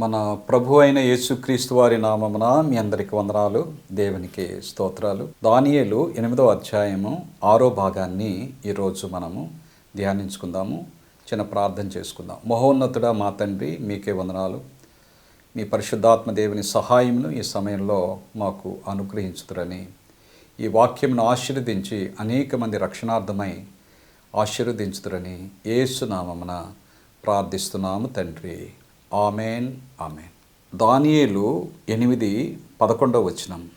మన ప్రభు అయిన యేసుక్రీస్తు వారి నామమున మీ అందరికి వందనాలు దేవునికి స్తోత్రాలు. దానియేలు ఎనిమిదో అధ్యాయము ఆరో భాగాన్ని ఈరోజు మనము ధ్యానించుకుందాము చిన్న ప్రార్థన చేసుకుందాం. మహోన్నతుడా మా తండ్రి మీకే వందనాలు. మీ పరిశుద్ధాత్మ దేవుని సహాయమును ఈ సమయంలో మాకు అనుగ్రహించుతురని ఈ వాక్యమును ఆశీర్వదించి అనేక మంది రక్షణార్థమై ఆశీర్వదించుతురని ఏసునామమున ప్రార్థిస్తున్నాము తండ్రి. Amen amen. దానియేలు ఎనిమిది పదకొండవ వచనం.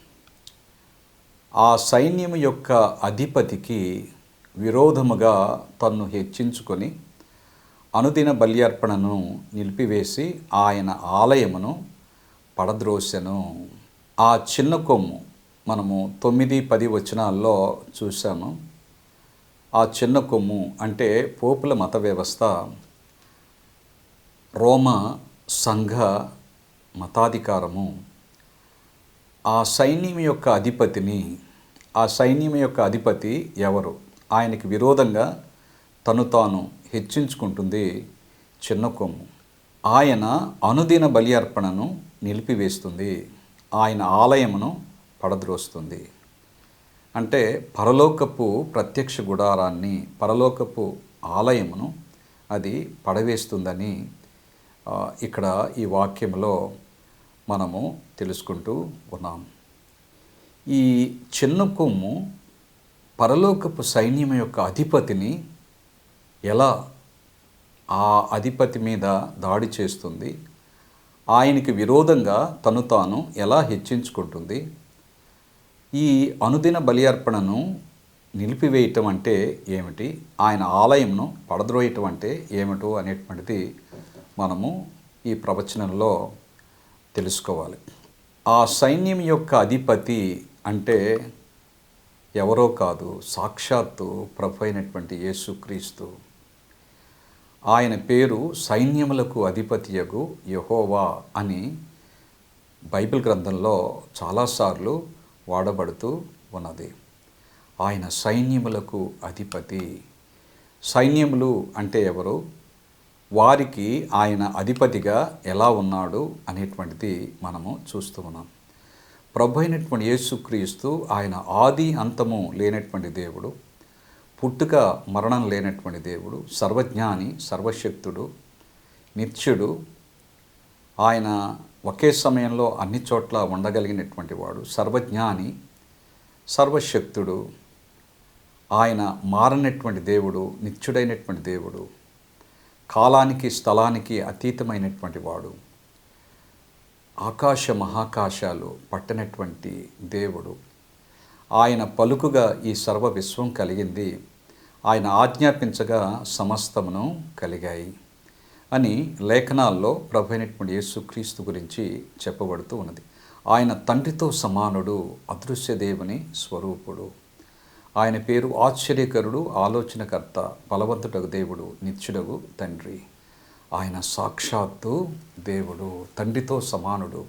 ఆ సైన్యము యొక్క అధిపతికి విరోధముగా తన్ను హెచ్చించుకొని అనుదిన బల్యార్పణను నిలిపివేసి ఆయన ఆలయమును పడద్రోసెను. ఆ చిన్న కొమ్ము మనము తొమ్మిది పది వచనాల్లో చూసాము ఆ చిన్న కొమ్ము అంటే పోపుల మత వ్యవస్థ. రోమా సంఘ మతాధికారము. ఆ సైన్యం యొక్క అధిపతిని ఆ సైన్యం యొక్క అధిపతి ఎవరు? ఆయనకి విరోధంగా తను తాను హెచ్చించుకుంటుంది చిన్న కొమ్ము. ఆయన అనుదిన బలి అర్పణను నిలిపివేస్తుంది. ఆయన ఆలయమును పడద్రోస్తుంది. అంటే పరలోకపు ప్రత్యక్ష గుడారాన్ని పరలోకపు ఆలయమును అది పడవేస్తుందని ఇక్కడ ఈ వాక్యంలో మనము తెలుసుకుంటూ ఉన్నాం. ఈ చిన్న కొమ్ము పరలోకపు సైన్యం యొక్క అధిపతిని ఎలా ఆ అధిపతి మీద దాడి చేస్తుంది ఆయనకి విరోధంగా తను తాను ఎలా హెచ్చించుకుంటుంది ఈ అనుదిన బలి అర్పణను నిలిపివేయటం అంటే ఏమిటి ఆయన ఆలయంను పడద్రోయటం అంటే ఏమిటో అనేటువంటిది మనము ఈ ప్రవచనంలో తెలుసుకోవాలి. ఆ సైన్యం యొక్క అధిపతి అంటే ఎవరో కాదు సాక్షాత్తు ప్రభు అయినటువంటి యేసుక్రీస్తు. ఆయన పేరు సైన్యములకు అధిపతియగు యహోవా అని బైబిల్ గ్రంథంలో చాలాసార్లు వాడబడుతూ ఉన్నది. ఆయన సైన్యములకు అధిపతి. సైన్యములు అంటే ఎవరు? వారికి ఆయన అధిపతిగా ఎలా ఉన్నాడు అనేటువంటిది మనము చూస్తూ ఉన్నాం. ప్రభు అయినటువంటి యేసుక్రీస్తు ఆయన ఆది అంతము లేనటువంటి దేవుడు పుట్టుక మరణం లేనటువంటి దేవుడు సర్వజ్ఞాని సర్వశక్తుడు నిత్యుడు ఆయన ఒకే సమయంలో అన్ని చోట్ల ఉండగలిగినటువంటి వాడు సర్వజ్ఞాని సర్వశక్తుడు ఆయన మారనటువంటి దేవుడు నిత్యుడైనటువంటి దేవుడు కాలానికి స్థలానికి అతీతమైనటువంటి వాడు. ఆకాశ మహాకాశాలు పట్టనటువంటి దేవుడు. ఆయన పలుకుగా ఈ సర్వ విశ్వం కలిగింది. ఆయన ఆజ్ఞాపించగా సమస్తమును కలిగాయి అని లేఖనాల్లో ప్రభు అయినటువంటి యేసుక్రీస్తు గురించి చెప్పబడుతూ ఉన్నది. ఆయన తండ్రితో సమానుడు అదృశ్య దేవుని స్వరూపుడు. ఆయన పేరు ఆశ్చర్యకరుడు ఆలోచనకర్త బలవంతుడగు దేవుడు నిత్యుడగు తండ్రి. ఆయన సాక్షాత్తు దేవుడు తండ్రితో సమానుడు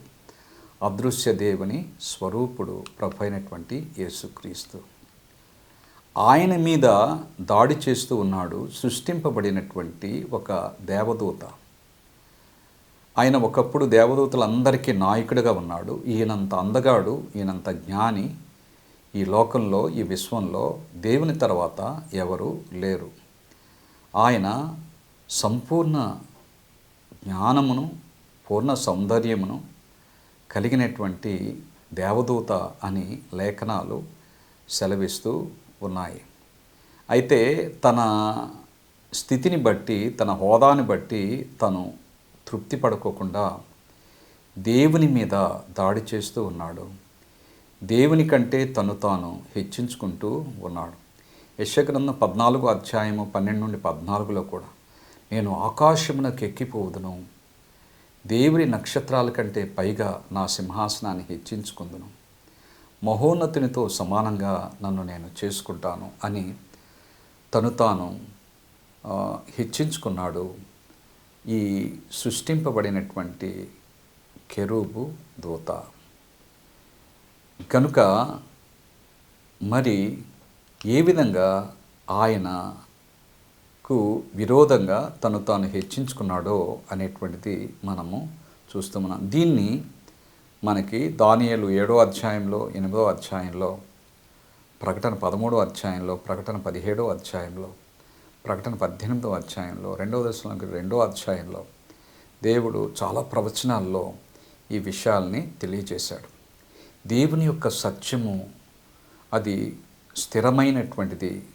అదృశ్య దేవుని స్వరూపుడు ప్రభు అయినటువంటి యేసుక్రీస్తు. ఆయన మీద దాడి చేస్తూ ఉన్నాడు సృష్టింపబడినటువంటి ఒక దేవదూత. ఆయన ఒకప్పుడు దేవదూతలందరికీ నాయకుడిగా ఉన్నాడు. ఈయనంత అందగాడు ఈయనంత జ్ఞాని ఈ లోకంలో ఈ విశ్వంలో దేవుని తర్వాత ఎవరు లేరు. ఆయన సంపూర్ణ జ్ఞానమును పూర్ణ సౌందర్యమును కలిగినటువంటి దేవదూత అని లేఖనాలు సెలవిస్తూ ఉన్నాయి. అయితే తన స్థితిని బట్టి తన హోదాని బట్టి తను తృప్తి పడుకోకుండా దేవుని మీద దాడి చేస్తూ ఉన్నాడు. దేవుని కంటే తను తాను హెచ్చించుకుంటూ ఉన్నాడు. యశగ్రంథం పద్నాలుగు అధ్యాయము పన్నెండు నుండి పద్నాలుగులో కూడా నేను ఆకాశమునకు ఎక్కిపోదును దేవుని నక్షత్రాల కంటే పైగా నా సింహాసనాన్ని హెచ్చించుకుందును. మహోన్నతునితో సమానంగా నన్ను నేను చేసుకుంటాను అని తను తాను హెచ్చించుకున్నాడు. ఈ సృష్టింపబడినటువంటి కెరూబు దూత. కనుక మరి ఏ విధంగా ఆయనకు విరోధంగా తను తాను హెచ్చించుకున్నాడో అనేటువంటిది మనము చూస్తున్నాం దీన్ని మనకి దానియలు ఏడో అధ్యాయంలో ఎనిమిదో అధ్యాయంలో ప్రకటన పదమూడో అధ్యాయంలో ప్రకటన పదిహేడో అధ్యాయంలో ప్రకటన పద్దెనిమిదో అధ్యాయంలో రెండో దశలోకి రెండో అధ్యాయంలో దేవుడు చాలా ప్రవచనాల్లో ఈ విషయాల్ని తెలియజేశాడు. దేవుని యొక్క సత్యము అది స్థిరమైనటువంటిది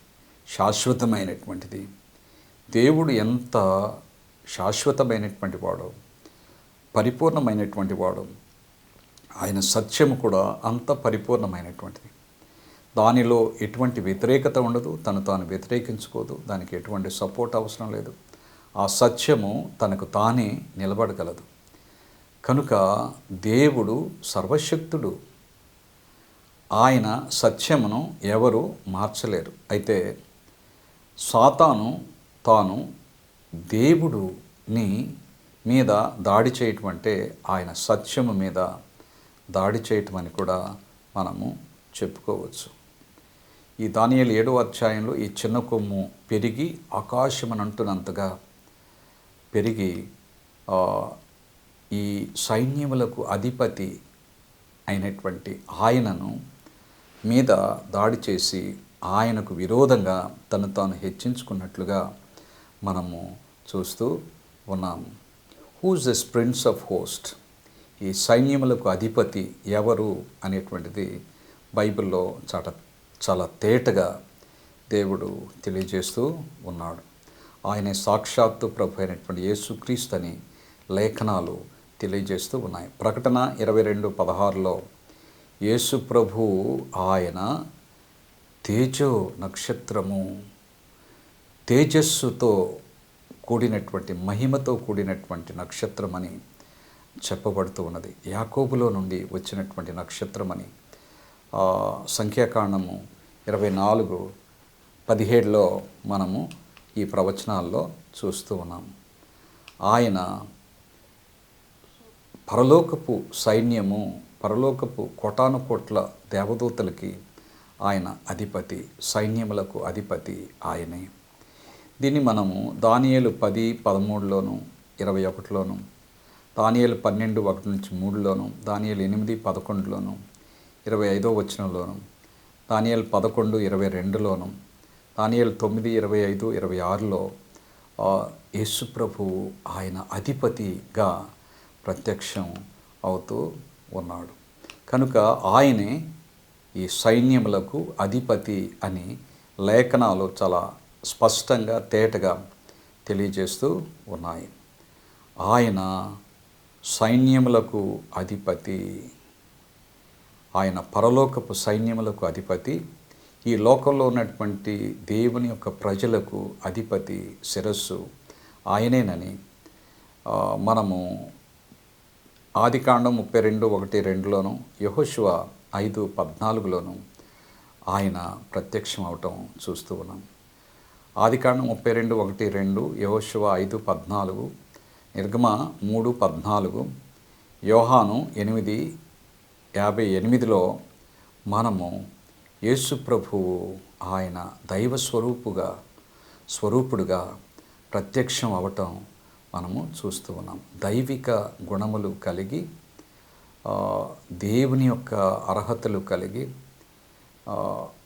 శాశ్వతమైనటువంటిది. దేవుడు ఎంత శాశ్వతమైనటువంటి వాడు పరిపూర్ణమైనటువంటి వాడు ఆయన సత్యము కూడా అంత పరిపూర్ణమైనటువంటిది. దానిలో ఎటువంటి వ్యతిరేకత ఉండదు తను తాను వ్యతిరేకించుకోదు దానికి ఎటువంటి సపోర్ట్ అవసరం లేదు. ఆ సత్యము తనకు తానే నిలబడగలదు. కనుక దేవుడు సర్వశక్తుడు. ఆయన సత్యమును ఎవరు మార్చలేరు. అయితే సాతాను తాను దేవుడుని మీద దాడి చేయటం అంటే ఆయన సత్యము మీద దాడి చేయటం అని కూడా మనము చెప్పుకోవచ్చు. ఈ దానియలు ఏడో అధ్యాయంలో ఈ చిన్న కొమ్ము పెరిగి ఆకాశమనంటున్నంతగా పెరిగి ఈ సైన్యములకు అధిపతి అయినటువంటి ఆయనను మీద దాడి చేసి ఆయనకు విరోధంగా తను తాను హెచ్చించుకున్నట్లుగా మనము చూస్తూ ఉన్నాము whose this prince of host ఈ సైన్యములకు అధిపతి ఎవరు అనేటువంటిది బైబిల్లో చాట చాలా తేటగా దేవుడు తెలియజేస్తూ ఉన్నాడు. ఆయన సాక్షాత్తు ప్రభు అయినటువంటి యేసుక్రీస్తు అని లేఖనాలు తెలియజేస్తూ ఉన్నాయి. ప్రకటన ఇరవై రెండు పదహారులో యేసు ప్రభు ఆయన తేజో నక్షత్రము తేజస్సుతో కూడినటువంటి మహిమతో కూడినటువంటి నక్షత్రమని చెప్పబడుతూ ఉన్నది. యాకోబులో నుండి వచ్చినటువంటి నక్షత్రమని సంఖ్యాకాండము ఇరవై నాలుగు పదిహేడులో మనము ఈ ప్రవచనాల్లో చూస్తూ ఉన్నాము ఆయన పరలోకపు సైన్యము పరలోకపు కోటాను కోట్ల దేవదూతలకి ఆయన అధిపతి సైన్యములకు అధిపతి ఆయనే. దీన్ని మనము దానియలు పది పదమూడులోను ఇరవై ఒకటిలోను దానియలు పన్నెండు ఒకటి నుంచి మూడులోను దానియలు ఎనిమిది పదకొండులోను ఇరవై ఐదో వచనంలోను దానియలు పదకొండు ఇరవై రెండులోను దానియలు తొమ్మిది ఇరవై ఐదు ఇరవై ఆరులో ఆ, ఆయన అధిపతిగా ప్రత్యక్షం అవుతూ ఉన్నాడు. కనుక ఆయనే ఈ సైన్యములకు అధిపతి అని లేఖనాలు చాలా స్పష్టంగా తేటగా తెలియజేస్తూ ఉన్నాయి. ఆయన సైన్యములకు అధిపతి. ఆయన పరలోకపు సైన్యములకు అధిపతి. ఈ లోకంలో ఉన్నటువంటి దేవుని యొక్క ప్రజలకు అధిపతి శిరస్సు ఆయనేనని మనము ఆదికాండం ముప్పై రెండు ఒకటి రెండులోను యహోశివ ఐదు పద్నాలుగులోను ఆయన ప్రత్యక్షం అవటం చూస్తూ ఉన్నాం. ఆదికాండం ముప్పై రెండు ఒకటి రెండు యహోశివ ఐదు పద్నాలుగు నిర్గమ మూడు పద్నాలుగు యోహాను ఎనిమిది యాభై ఎనిమిదిలో మనము యేసు ప్రభువు ఆయన దైవ స్వరూపుగా స్వరూపుడుగా ప్రత్యక్షం అవటం మనము చూస్తూ ఉన్నాం. దైవిక గుణములు కలిగి దేవుని యొక్క అర్హతలు కలిగి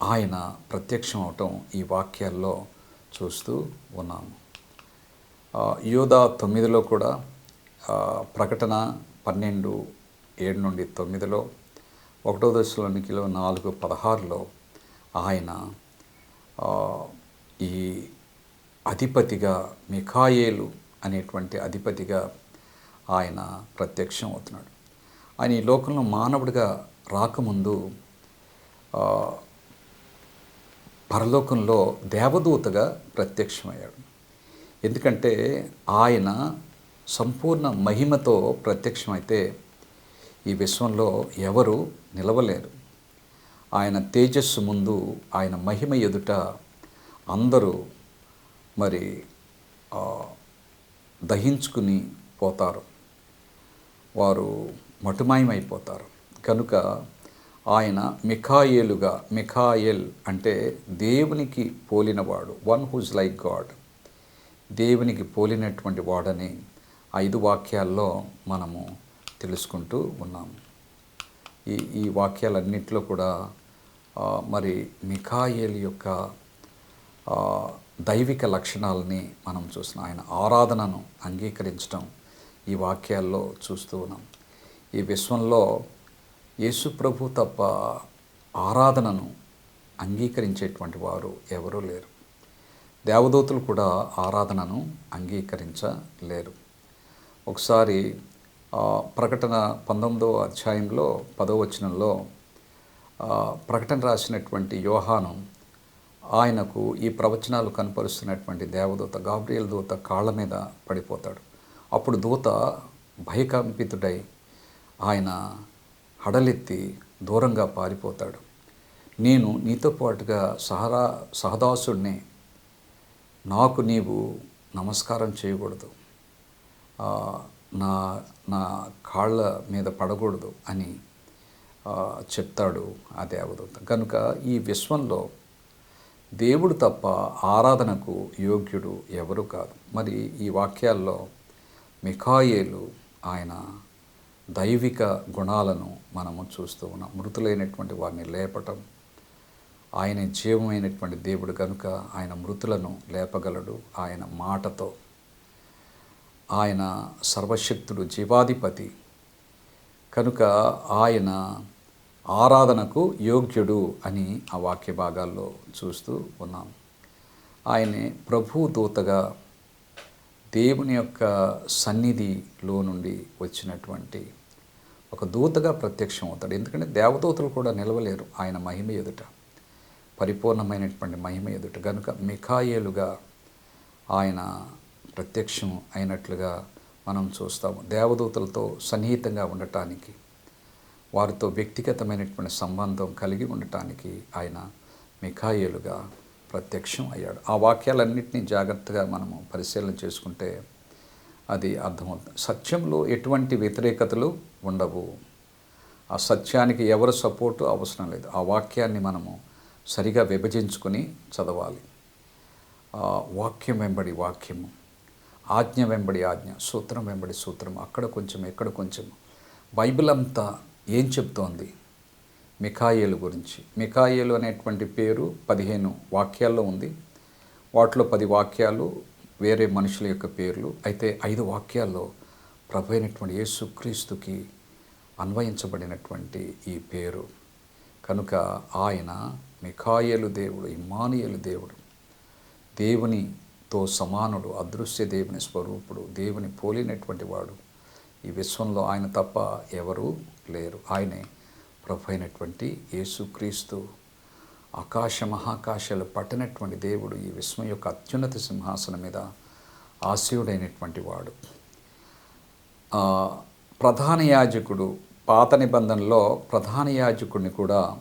ఆయన ప్రత్యక్షం అవటం ఈ వాక్యాల్లో చూస్తూ ఉన్నాము. యోధా తొమ్మిదిలో కూడా ప్రకటన పన్నెండు ఏడు నుండి తొమ్మిదిలో ఒకటో దశలోనికిలో నాలుగు పదహారులో ఆయన ఈ అధిపతిగా మిఖాయేలు అనేటువంటి అధిపతిగా ఆయన ప్రత్యక్షం అవుతున్నాడు. ఆయన ఈ లోకంలో మానవుడిగా రాకముందు పరలోకంలో దేవదూతగా ప్రత్యక్షమయ్యాడు. ఎందుకంటే ఆయన సంపూర్ణ మహిమతో ప్రత్యక్షమైతే ఈ విశ్వంలో ఎవరు నిలవలేరు. ఆయన తేజస్సు ముందు ఆయన మహిమ ఎదుట అందరూ మరి దహించుకుని పోతారు. వారు మటుమాయమైపోతారు. కనుక ఆయన మిఖాయేలుగా మిఖాయేల్ అంటే దేవునికి పోలినవాడు వన్ హూజ్ లైక్ గాడ్ దేవునికి పోలినటువంటి వాడని ఐదు వాక్యాల్లో మనము తెలుసుకుంటూ ఉన్నాము. ఈ ఈ వాక్యాలన్నింటిలో కూడా మరి మిఖాయేల్ యొక్క దైవిక లక్షణాలని మనం చూసిన ఆయన ఆరాధనను అంగీకరించడం ఈ వాక్యాల్లో చూస్తూ ఉన్నాం. ఈ విశ్వంలో యేసు ప్రభు తప్ప ఆరాధనను అంగీకరించేటువంటి వారు ఎవరూ లేరు. దేవదూతలు కూడా ఆరాధనను అంగీకరించలేరు. ఒకసారి ప్రకటన పంతొమ్మిదవ అధ్యాయంలో పదవ వచనంలో ప్రకటన రాసినటువంటి యోహాను ఆయనకు ఈ ప్రవచనాలు కనపరుస్తున్నటువంటి దేవదూత గాబ్రియల్ దూత కాళ్ళ మీద పడిపోతాడు. అప్పుడు దూత భయకంపితుడై ఆయన హడలెత్తి దూరంగా పారిపోతాడు. నేను నీతో పాటుగా సహరా సహదాసుడిని నాకు నీవు నమస్కారం చేయకూడదు. నా నా కాళ్ళ మీద పడకూడదు అని చెప్తాడు ఆ దేవదూత. కనుక ఈ విశ్వంలో దేవుడు తప్ప ఆరాధనకు యోగ్యుడు ఎవరు కాదు. మరి ఈ వాక్యాల్లో మిఖాయేలు ఆయన దైవిక గుణాలను మనము చూస్తూ ఉన్నాం. మృతులైనటువంటి వారిని లేపటం ఆయన జీవమైనటువంటి దేవుడు కనుక ఆయన మృతులను లేపగలడు. ఆయన మాటతో ఆయన సర్వశక్తుడు జీవాధిపతి. కనుక ఆయన ఆరాధనకు యోగ్యుడు అని ఆ వాక్య భాగాల్లో చూస్తూ ఉన్నాం. ఆయనే ప్రభు దూతగా దేవుని యొక్క సన్నిధిలో నుండి వచ్చినటువంటి ఒక దూతగా ప్రత్యక్షం అవుతాడు. ఎందుకంటే దేవదూతలు కూడా నిలవలేరు ఆయన మహిమ ఎదుట పరిపూర్ణమైనటువంటి మహిమ ఎదుట. కనుక మిఖాయేలుగా ఆయన ప్రత్యక్షం అయినట్లుగా మనం చూస్తాము. దేవదూతలతో సన్నిహితంగా ఉండటానికి వారితో వ్యక్తిగతమైనటువంటి సంబంధం కలిగి ఉండటానికి ఆయన మిఖాయిలుగా ప్రత్యక్షం అయ్యాడు. ఆ వాక్యాలన్నింటినీ జాగ్రత్తగా మనము పరిశీలన చేసుకుంటే అది అర్థమవుతుంది. సత్యంలో ఎటువంటి వ్యతిరేకతలు ఉండవు. ఆ సత్యానికి ఎవరు సపోర్టు అవసరం లేదు. ఆ వాక్యాన్ని మనము సరిగా విభజించుకొని చదవాలి. వాక్యం వెంబడి వాక్యము ఆజ్ఞ వెంబడి ఆజ్ఞ సూత్రం వెంబడి సూత్రం అక్కడ కొంచెం ఎక్కడ కొంచెం. బైబిల్ అంతా ఏం చెప్తోంది? మిఖాయేలు గురించి. మిఖాయేలు అనేటువంటి పేరు పదిహేను వాక్యాల్లో ఉంది. వాటిలో పది వాక్యాలు వేరే మనుషుల యొక్క పేర్లు. అయితే ఐదు వాక్యాల్లో ప్రభు అయినటువంటి యేసుక్రీస్తుకి అన్వయించబడినటువంటి ఈ పేరు. కనుక ఆయన మిఖాయేలు దేవుడు ఇమ్మానియేలు దేవుడు దేవునితో సమానుడు అదృశ్య దేవుని స్వరూపుడు దేవుని పోలినటువంటి వాడు. ఈ విశ్వంలో ఆయన తప్ప ఎవరూ లేరు. ఆయనే ప్రభు అయినటువంటి యేసుక్రీస్తు. ఆకాశ మహాకాశాలు పట్టినటువంటి దేవుడు ఈ విశ్వం యొక్క అత్యున్నత సింహాసనం మీద ఆశయుడైనటువంటి వాడు. ప్రధాన యాజకుడు పాత నిబంధనలో ప్రధాన యాజకుడిని కూడా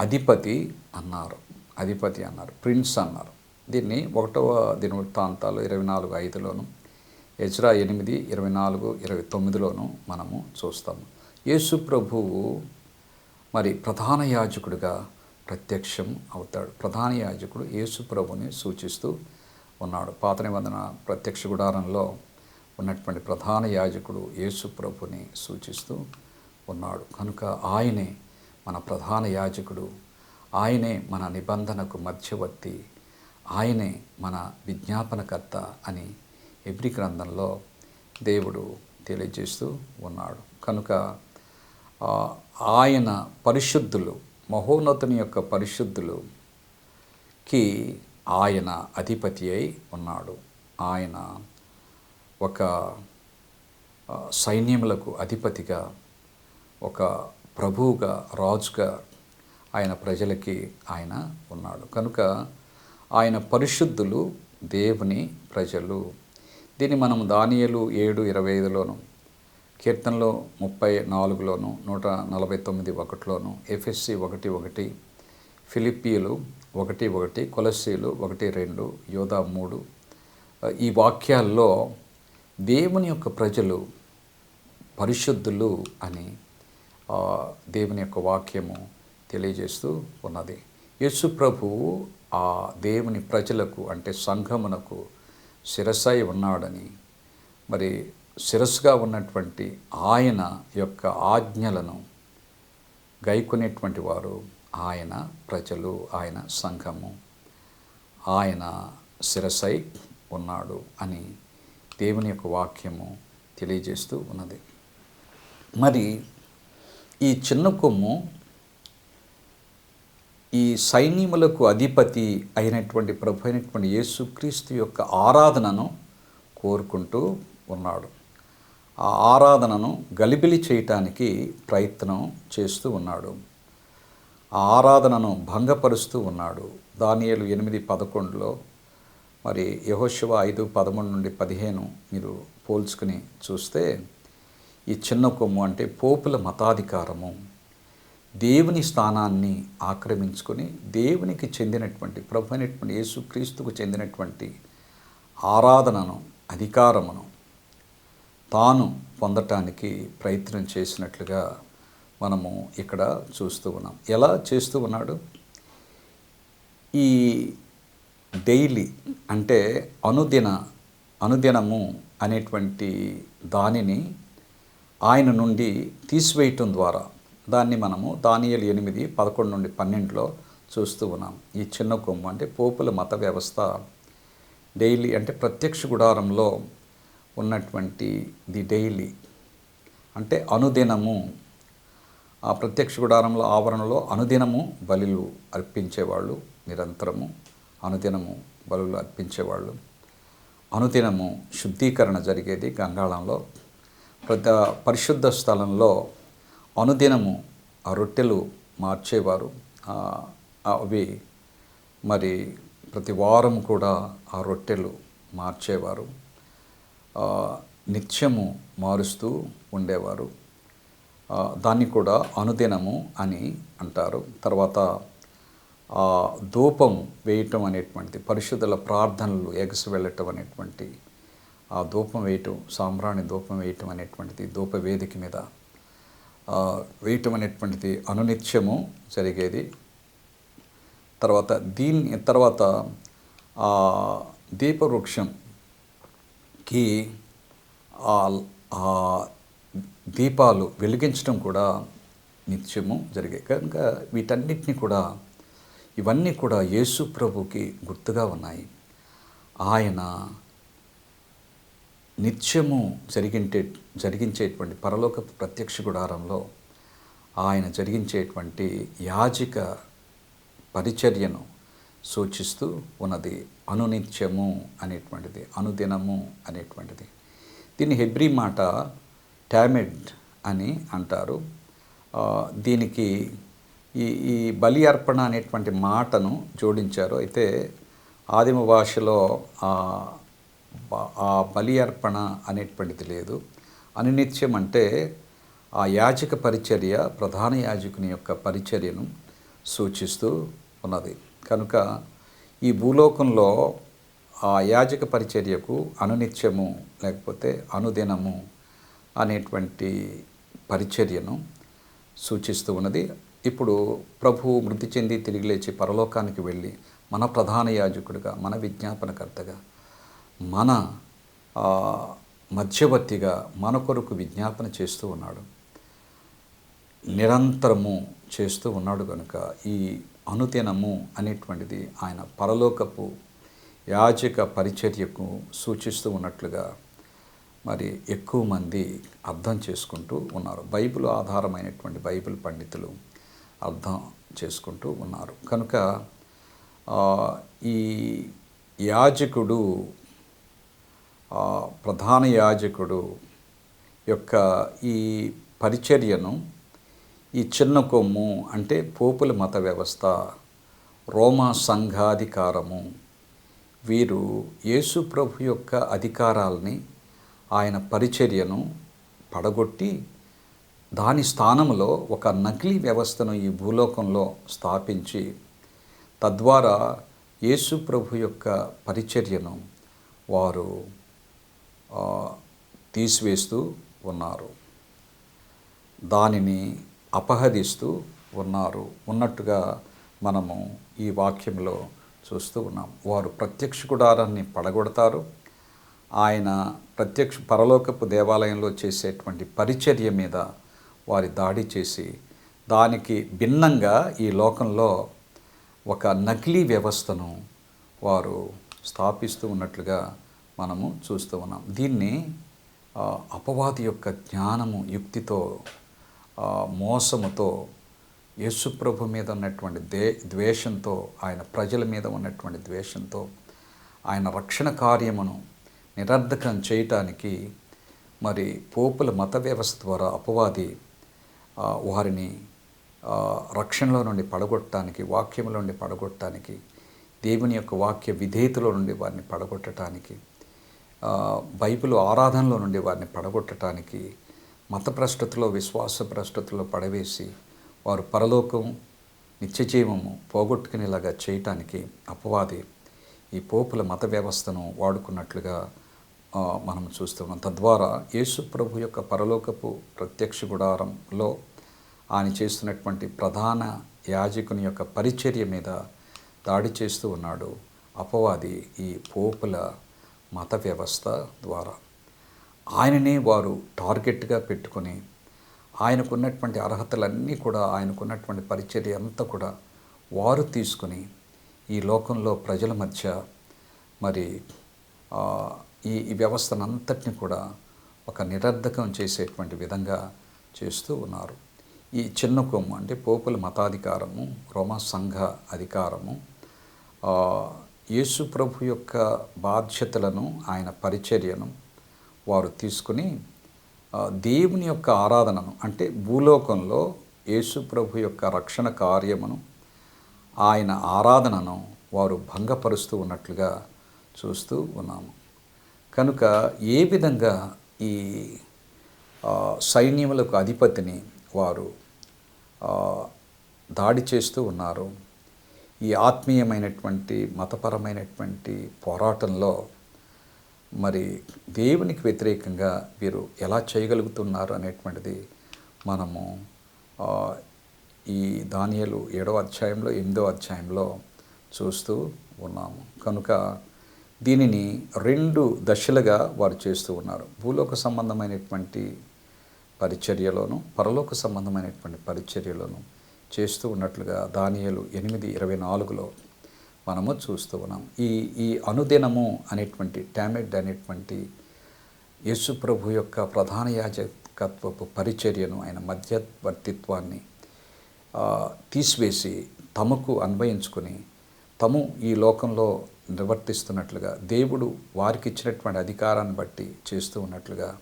అధిపతి అన్నారు. అధిపతి అన్నారు ప్రిన్స్ అన్నారు. దీన్ని ఒకటవ దినవృత్తాంతాలు ఇరవై నాలుగు ఐదులోను ఎజ్రా ఎనిమిది ఇరవై నాలుగు ఇరవై తొమ్మిదిలోను మనము చూస్తాము. యేసు ప్రభువు మరి ప్రధాన యాజకుడిగా ప్రత్యక్షం అవుతాడు. ప్రధాన యాజకుడు యేసు ప్రభుని సూచిస్తూ ఉన్నాడు. పాత నిబంధన ప్రత్యక్ష గుడారంలో ఉన్నటువంటి ప్రధాన యాజకుడు యేసు ప్రభుని సూచిస్తూ ఉన్నాడు. కనుక ఆయనే మన ప్రధాన యాజకుడు. ఆయనే మన నిబంధనకు మధ్యవర్తి. ఆయనే మన విజ్ఞాపనకర్త అని ఎబ్రి గ్రంథంలో దేవుడు తెలియజేస్తూ ఉన్నాడు. కనుక ఆయన పరిశుద్ధులు మహోన్నతుని యొక్క పరిశుద్ధులుకి ఆయన అధిపతి అయి ఉన్నాడు. ఆయన ఒక సైన్యములకు అధిపతిగా ఒక ప్రభువుగా రాజుగా ఆయన ప్రజలకి ఆయన ఉన్నాడు. కనుక ఆయన పరిశుద్ధులు దేవుని ప్రజలు. దీన్ని మనం దానియలు ఏడు ఇరవై ఐదులోను కీర్తనలో ముప్పై నాలుగులోను నూట నలభై తొమ్మిది ఒకటిలోను ఎఫ్ఎస్సి ఒకటి ఒకటి ఫిలిప్పీలు ఒకటి ఒకటి కొలస్సీలు ఒకటి రెండు యోధా మూడు. ఈ వాక్యాల్లో దేవుని యొక్క ప్రజలు పరిశుద్ధులు అని దేవుని యొక్క వాక్యము తెలియజేస్తూ ఉన్నది. యేసు ప్రభు ఆ దేవుని ప్రజలకు అంటే సంఘమునకు శిరసై ఉన్నాడని. మరి శిరస్సుగా ఉన్నటువంటి ఆయన యొక్క ఆజ్ఞలను గైకునేటువంటి వారు ఆయన ప్రజలు ఆయన సంఘము. ఆయన శిరసై ఉన్నాడు అని దేవుని యొక్క వాక్యము తెలియజేస్తూ ఉన్నది. మరి ఈ చిన్న కొమ్ము ఈ సైన్యములకు అధిపతి అయినటువంటి ప్రభు అయినటువంటి యేసుక్రీస్తు యొక్క ఆరాధనను కోరుకుంటూ ఉన్నాడు. ఆ ఆరాధనను గలిబిలి చేయటానికి ప్రయత్నం చేస్తూ ఉన్నాడు. ఆ ఆరాధనను భంగపరుస్తూ ఉన్నాడు. దానియేలు ఎనిమిది పదకొండులో మరి యహోశివ ఐదు పదమూడు నుండి పదిహేను మీరు పోల్చుకుని చూస్తే ఈ చిన్న కొమ్ము అంటే పోపుల మతాధికారము. దేవుని స్థానాన్ని ఆక్రమించుకొని దేవునికి చెందినటువంటి ప్రభు అయినటువంటి యేసుక్రీస్తుకు చెందినటువంటి ఆరాధనను అధికారమును తాను పొందటానికి ప్రయత్నం చేసినట్లుగా మనము ఇక్కడ చూస్తూ ఉన్నాం. ఎలా చేస్తూ ఉన్నాడు? ఈ డైలీ అంటే అనుదిన అనుదినము అనేటువంటి దానిని ఆయన నుండి తీసివేయటం ద్వారా దాన్ని మనము దానియలు ఎనిమిది పదకొండు నుండి పన్నెండులో చూస్తూ ఉన్నాం. ఈ చిన్న కొమ్ము అంటే పోపుల మత వ్యవస్థ. డైలీ అంటే ప్రత్యక్ష గుడారంలో ఉన్నటువంటి ది డైలీ అంటే అనుదినము. ఆ ప్రత్యక్ష గుడారంలో ఆవరణలో అనుదినము బలులు అర్పించేవాళ్ళు నిరంతరము. అనుదినము బలులు అర్పించేవాళ్ళు. అనుదినము శుద్ధీకరణ జరిగేది గంగాళంలో. ప్రతి పరిశుద్ధ స్థలంలో అనుదినము ఆ రొట్టెలు మార్చేవారు. అవి మరి ప్రతి వారం కూడా ఆ రొట్టెలు మార్చేవారు. నిత్యము మారుస్తూ ఉండేవారు. దాన్ని కూడా అనుదినము అని అంటారు. తర్వాత ధూపం వేయటం అనేటువంటి పరిశుద్ధుల ప్రార్థనలు ఎగసి వెళ్ళటం అనేటువంటి ఆ ధూపం వేయటం సాంబ్రాణి ధూపం వేయటం అనేటువంటిది ధూప వేదిక మీద వేయటం అనేటువంటిది అనునిత్యము జరిగేది. తర్వాత దీన్ని తర్వాత దీపవృక్షంకి దీపాలు వెలిగించడం కూడా నిత్యము జరిగాయి కనుక వీటన్నిటిని కూడా ఇవన్నీ కూడా యేసు ప్రభుకి గుర్తుగా ఉన్నాయి. ఆయన నిత్యము జరిగించే జరిగించేటువంటి పరలోక ప్రత్యక్ష గుడారంలో ఆయన జరిగించేటువంటి యాజిక పరిచర్యను సూచిస్తూ ఉన్నది. అనునిత్యము అనేటువంటిది అనుదినము అనేటువంటిది. దీన్ని హెబ్రి మాట టామెడ్ అని అంటారు. దీనికి ఈ ఈ బలి అర్పణ అనేటువంటి మాటను జోడించారు. అయితే ఆదిమ భాషలో ఆ బలి అర్పణ అనేటువంటిది లేదు. అనునిత్యం అంటే ఆ యాజక పరిచర్య ప్రధాన యాజకుని యొక్క పరిచర్యను సూచిస్తూ ఉన్నది. కనుక ఈ భూలోకంలో ఆ యాజక పరిచర్యకు అనునిత్యము లేకపోతే అనుదినము అనేటువంటి పరిచర్యను సూచిస్తూ ఉన్నది. ఇప్పుడు ప్రభు మృతి చెంది తిరిగి లేచి పరలోకానికి వెళ్ళి మన ప్రధాన యాజకుడిగా మన విజ్ఞాపనకర్తగా మన మధ్యవర్తిగా మన కొరకు విజ్ఞాపన చేస్తూ ఉన్నాడు. నిరంతరము చేస్తూ ఉన్నాడు కనుక ఈ అనుదినము అనేటువంటిది ఆయన పరలోకపు యాజక పరిచర్యకు సూచిస్తూ ఉన్నట్లుగా మరి ఎక్కువ మంది అర్థం చేసుకుంటూ ఉన్నారు. బైబిల్ ఆధారమైనటువంటి బైబిల్ పండితులు అర్థం చేసుకుంటూ ఉన్నారు. కనుక ఈ యాజకుడు ప్రధాన యాజకుడు యొక్క ఈ పరిచర్యను ఈ చిన్న కొమ్ము అంటే పోపుల మత వ్యవస్థ రోమా సంఘాధికారము వీరు యేసు ప్రభు యొక్క అధికారాలని ఆయన పరిచర్యను పడగొట్టి దాని స్థానంలో ఒక నకిలీ వ్యవస్థను ఈ భూలోకంలో స్థాపించి తద్వారా యేసు ప్రభు యొక్క పరిచర్యను వారు తీసివేస్తూ ఉన్నారు. దానిని అపహరిస్తూ ఉన్నారు. ఉన్నట్టుగా మనము ఈ వాక్యంలో చూస్తూ ఉన్నాం. వారు ప్రత్యక్ష గుడారాన్ని పడగొడతారు. ఆయన ప్రత్యక్ష పరలోకపు దేవాలయంలో చేసేటువంటి పరిచర్య మీద వారి దాడి చేసి దానికి భిన్నంగా ఈ లోకంలో ఒక నకిలీ వ్యవస్థను వారు స్థాపిస్తూ ఉన్నట్లుగా మనము చూస్తూ ఉన్నాం. దీన్ని అపవాది యొక్క జ్ఞానము యుక్తితో మోసముతో యేసుప్రభు మీద ఉన్నటువంటి దే ద్వేషంతో ఆయన ప్రజల మీద ఉన్నటువంటి ద్వేషంతో ఆయన రక్షణ కార్యమును నిరర్ధకం చేయటానికి మరి పోపుల మత వ్యవస్థ ద్వారా అపవాది వారిని రక్షణలో నుండి పడగొట్టడానికి వాక్యముల నుండి పడగొట్టడానికి దేవుని యొక్క వాక్య విధేయతలో నుండి వారిని పడగొట్టడానికి బైబిల్ ఆరాధనలో నుండి వారిని పడగొట్టడానికి మత భ్రష్టతలో విశ్వాస భ్రష్టతలో పడవేసి వారు పరలోకం నిత్యజీవము పోగొట్టుకునేలాగా చేయటానికి అపవాది ఈ పోపుల మత వ్యవస్థను వాడుకున్నట్లుగా మనం చూస్తున్నాం. తద్వారా యేసు ప్రభు యొక్క పరలోకపు ప్రత్యక్ష గుడారంలో ఆయన చేస్తున్నటువంటి ప్రధాన యాజకుని యొక్క పరిచర్య మీద దాడి చేస్తూ ఉన్నాడు అపవాది ఈ పోపుల మత వ్యవస్థ ద్వారా. ఆయననే వారు టార్గెట్గా పెట్టుకొని ఆయనకున్నటువంటి అర్హతలన్నీ కూడా ఆయనకున్నటువంటి పరిచర్య అంతా కూడా వారు తీసుకొని ఈ లోకంలో ప్రజల మధ్య మరి ఈ వ్యవస్థను వ్యవస్థనంతటిని కూడా ఒక నిరర్ధకం చేసేటువంటి విధంగా చేస్తూ ఉన్నారు. ఈ చిన్న కొమ్ము అంటే పోపుల మతాధికారము రోమా సంఘ అధికారము యేసు ప్రభు యొక్క బాధ్యతలను ఆయన పరిచర్యను వారు తీసుకుని దేవుని యొక్క ఆరాధనను అంటే భూలోకంలో యేసు ప్రభు యొక్క రక్షణ కార్యమును ఆయన ఆరాధనను వారు భంగపరుస్తూ ఉన్నట్లుగా చూస్తూ ఉన్నాము. కనుక ఏ విధంగా ఈ సైన్యములకు అధిపతిని వారు దాడి చేస్తూ ఉన్నారు ఈ ఆత్మీయమైనటువంటి మతపరమైనటువంటి పోరాటంలో మరి దేవునికి వ్యతిరేకంగా వీరు ఎలా చేయగలుగుతున్నారు అనేటువంటిది మనము ఈ దానియలు ఏడో అధ్యాయంలో ఎనిమిదో అధ్యాయంలో చూస్తూ ఉన్నాము. కనుక దీనిని రెండు దశలుగా వారు చేస్తూ ఉన్నారు. భూలోక సంబంధమైనటువంటి పరిచర్యలోను పరలోక సంబంధమైనటువంటి పరిచర్యలోను చేస్తూ ఉన్నట్లుగా దానియలు ఎనిమిది ఇరవై నాలుగులో మనము చూస్తూ ఉన్నాం. ఈ ఈ అనుదినము అనేటువంటి టామెడ్ అనేటువంటి యేసు యొక్క ప్రధాన యాజకత్వపు పరిచర్యను ఆయన మధ్యవర్తిత్వాన్ని తీసివేసి తమకు అన్వయించుకొని తము ఈ లోకంలో నిర్వర్తిస్తున్నట్లుగా దేవుడు వారికి ఇచ్చినటువంటి అధికారాన్ని బట్టి చేస్తూ ఉన్నట్లుగా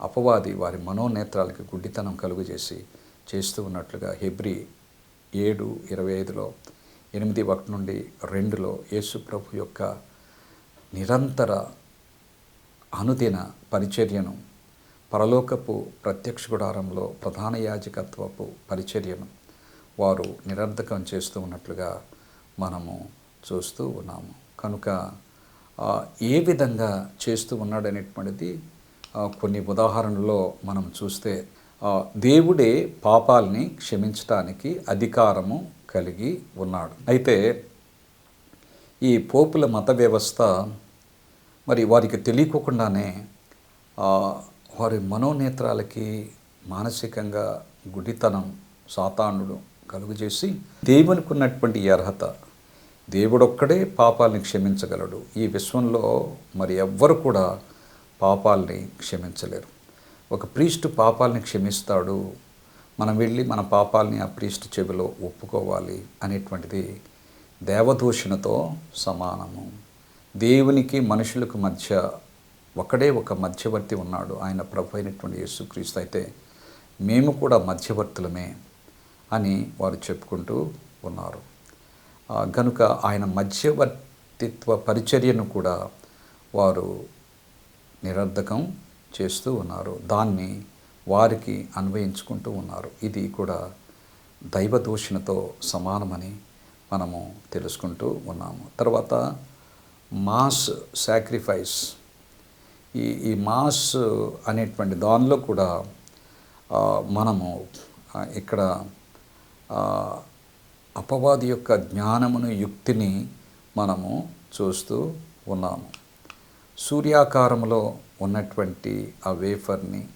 అపవాది వారి మనోనేత్రాలకి గుడ్డితనం కలుగజేసి చేస్తూ ఉన్నట్లుగా హెబ్రి ఏడు ఇరవై ఐదులో ఎనిమిది ఒకటి నుండి రెండులో యేసు ప్రభు యొక్క నిరంతర అనుదిన పరిచర్యను పరలోకపు ప్రత్యక్ష గుడారంలో ప్రధాన యాజకత్వపు పరిచర్యను వారు నిరర్ధకం చేస్తూ ఉన్నట్లుగా మనము చూస్తూ ఉన్నాము. కనుక ఏ విధంగా చేస్తూ ఉన్నాడనేటువంటిది కొన్ని ఉదాహరణలో మనం చూస్తే దేవుడే పాపాల్ని క్షమించటానికి అధికారము కలిగి ఉన్నాడు. అయితే ఈ పోపుల మత వ్యవస్థ మరి వారికి తెలియకోకుండానే వారి మనోనేత్రాలకి మానసికంగా గుడితనం సాతానుడు కలుగజేసి దేవునికి ఉన్నటువంటి అర్హత దేవుడొక్కడే పాపాలని క్షమించగలడు. ఈ విశ్వంలో మరి ఎవ్వరు కూడా పాపాలని క్షమించలేరు. ఒక ప్రీస్టు పాపాలని క్షమిస్తాడు. మనం వెళ్ళి మన పాపాలని ఆ ప్రీస్టు చెవిలో ఒప్పుకోవాలి అనేటువంటిది దేవదూషణతో సమానము. దేవునికి మనుషులకు మధ్య ఒకడే ఒక మధ్యవర్తి ఉన్నాడు. ఆయన ప్రభు అయినటువంటి యేసుక్రీస్తు అయితే మేము కూడా మధ్యవర్తులమే అని వారు చెప్పుకుంటూ ఉన్నారు. కనుక ఆయన మధ్యవర్తిత్వ పరిచర్యను కూడా వారు నిరర్ధకం చేస్తూ ఉన్నారు. దాన్ని వారికి అన్వయించుకుంటూ ఉన్నారు. ఇది కూడా దైవ దూషణతో సమానమని మనము తెలుసుకుంటూ ఉన్నాము. తర్వాత మాస్ సాక్రిఫైస్. ఈ ఈ మాస్ అనేటువంటి దానిలో కూడా మనము ఇక్కడ అపవాది యొక్క జ్ఞానమును యుక్తిని మనము చూస్తూ ఉన్నాము. సూర్యాకారంలో ఉన్నటువంటి ఆ వేఫర్ని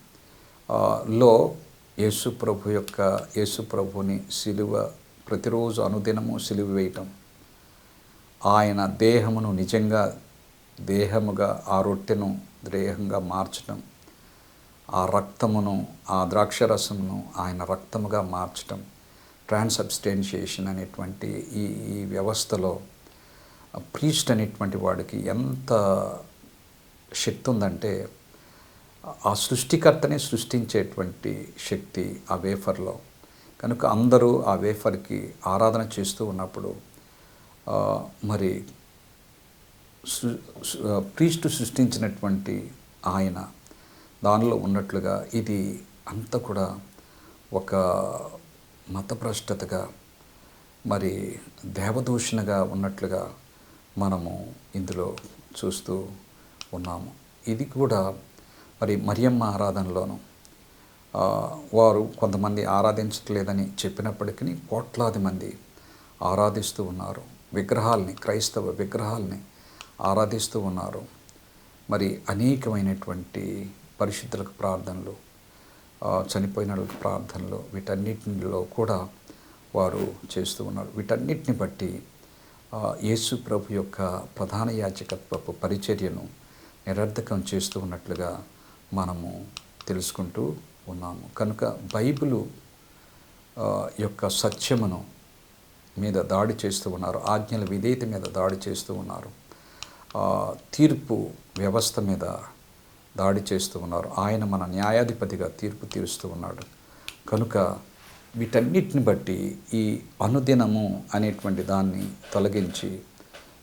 లో యేసుప్రభు యొక్క యేసుప్రభుని శిలువ సిలువ ప్రతిరోజు అనుదినము సిలువ వేయటం. ఆయన దేహమును నిజంగా దేహముగా ఆ రొట్టెను దేహంగా మార్చటం ఆ రక్తమును ఆ ద్రాక్షరసమును ఆయన రక్తముగా మార్చటం ట్రాన్సబ్స్టెన్షియేషన్ అనేటువంటి ఈ ఈ వ్యవస్థలో ప్రీస్ట్ అనేటువంటి వాడికి ఎంత శక్తి ఉందంటే ఆ సృష్టికర్తని సృష్టించేటువంటి శక్తి ఆ వేఫర్లో. కనుక అందరూ ఆ వేఫర్కి ఆరాధన చేస్తూ ఉన్నప్పుడు మరి ప్రీస్ట్ సృష్టించినటువంటి ఆయన దానిలో ఉన్నట్లుగా ఇది అంతా కూడా ఒక మతభ్రష్టతగా మరి దేవదూషణగా ఉన్నట్లుగా మనము ఇందులో చూస్తూ ఉన్నాము ఇది కూడా మరి మరియమ్మ ఆరాధనలోను. వారు కొంతమంది ఆరాధించట్లేదని చెప్పినప్పటికీ కోట్లాది మంది ఆరాధిస్తూ ఉన్నారు. విగ్రహాల్ని క్రైస్తవ విగ్రహాల్ని ఆరాధిస్తూ ఉన్నారు. మరి అనేకమైనటువంటి పరిశుద్ధులకు ప్రార్థనలు చనిపోయిన వాళ్ళకి ప్రార్థనలు వీటన్నిటిలో కూడా వారు చేస్తూ ఉన్నారు. వీటన్నిటిని బట్టి యేసు ప్రభు యొక్క ప్రధాన యాచకత్వపు పరిచర్యను నిరర్ధకం చేస్తూ ఉన్నట్లుగా మనము తెలుసుకుంటూ ఉన్నాము. కనుక బైబిలు యొక్క సత్యమును మీద దాడి చేస్తూ ఉన్నారు. ఆజ్ఞల విధేయత మీద దాడి చేస్తూ ఉన్నారు. తీర్పు వ్యవస్థ మీద దాడి చేస్తూ ఉన్నారు. ఆయన మన న్యాయాధిపతిగా తీర్పు తీరుస్తూ ఉన్నాడు. కనుక వీటన్నిటిని బట్టి ఈ అనుదినము అనేటువంటి దాన్ని తొలగించి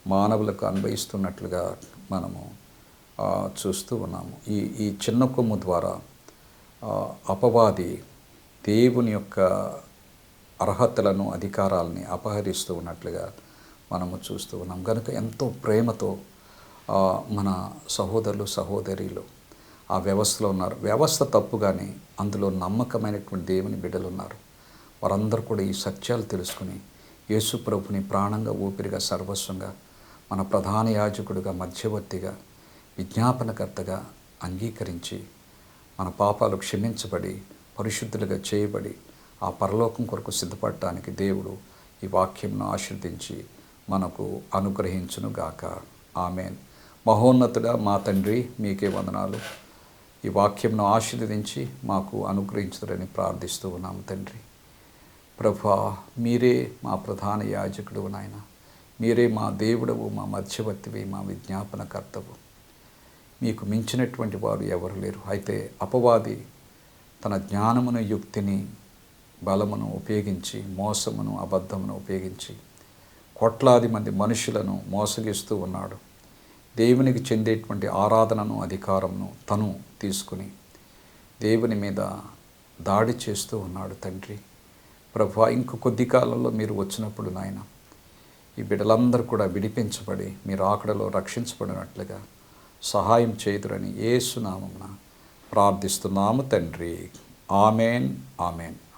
మానవులకు అన్వయిస్తున్నట్లుగా మనము చూస్తూ ఉన్నాము. ఈ ఈ చిన్న కొమ్ము ద్వారా అపవాది దేవుని యొక్క అర్హతలను అధికారాలని అపహరిస్తూ ఉన్నట్లుగా మనము చూస్తూ ఉన్నాం. కనుక ఎంతో ప్రేమతో మన సహోదరులు సహోదరీలు ఆ వ్యవస్థలో ఉన్నారు. వ్యవస్థ తప్పు కానీ అందులో నమ్మకమైనటువంటి దేవుని బిడ్డలు ఉన్నారు. వారందరూ కూడా ఈ సత్యాలు తెలుసుకుని యేసు ప్రభుని ప్రాణంగా ఊపిరిగా సర్వస్వంగా మన ప్రధాన యాజకుడిగా మధ్యవర్తిగా విజ్ఞాపనకర్తగా అంగీకరించి మన పాపాలు క్షమించబడి పరిశుద్ధులుగా చేయబడి ఆ పరలోకం కొరకు సిద్ధపడటానికి దేవుడు ఈ వాక్యంను ఆశీర్దించి మనకు అనుగ్రహించును గాక ఆమెన్. మహోన్నతుడా మా తండ్రి మీకే వందనాలు. ఈ వాక్యంను ఆశీర్వదించి మాకు అనుగ్రహించుదని ప్రార్థిస్తూ ఉన్నాము తండ్రి. ప్రభా మీరే మా ప్రధాన యాజకుడు నాయన. మీరే మా దేవుడవు మా మధ్యవర్తివి మా విజ్ఞాపనకర్తవు. మీకు మించినటువంటి వారు ఎవరు లేరు. అయితే అపవాది తన జ్ఞానమును యుక్తిని బలమును ఉపయోగించి మోసమును అబద్ధమును ఉపయోగించి కోట్లాది మంది మనుషులను మోసగిస్తూ ఉన్నాడు. దేవునికి చెందేటువంటి ఆరాధనను అధికారమును తను తీసుకుని దేవుని మీద దాడి చేస్తూ ఉన్నాడు తండ్రి. ప్రభా ఇంక కొద్ది కాలంలో మీరు వచ్చినప్పుడు నాయన ఈ బిడ్డలందరూ కూడా విడిపించబడి మీరు ఆకడలో రక్షించబడినట్లుగా సహాయం చేయుదురని ఏసునామమున ప్రార్థిస్తున్నాము తండ్రి. Amen amen.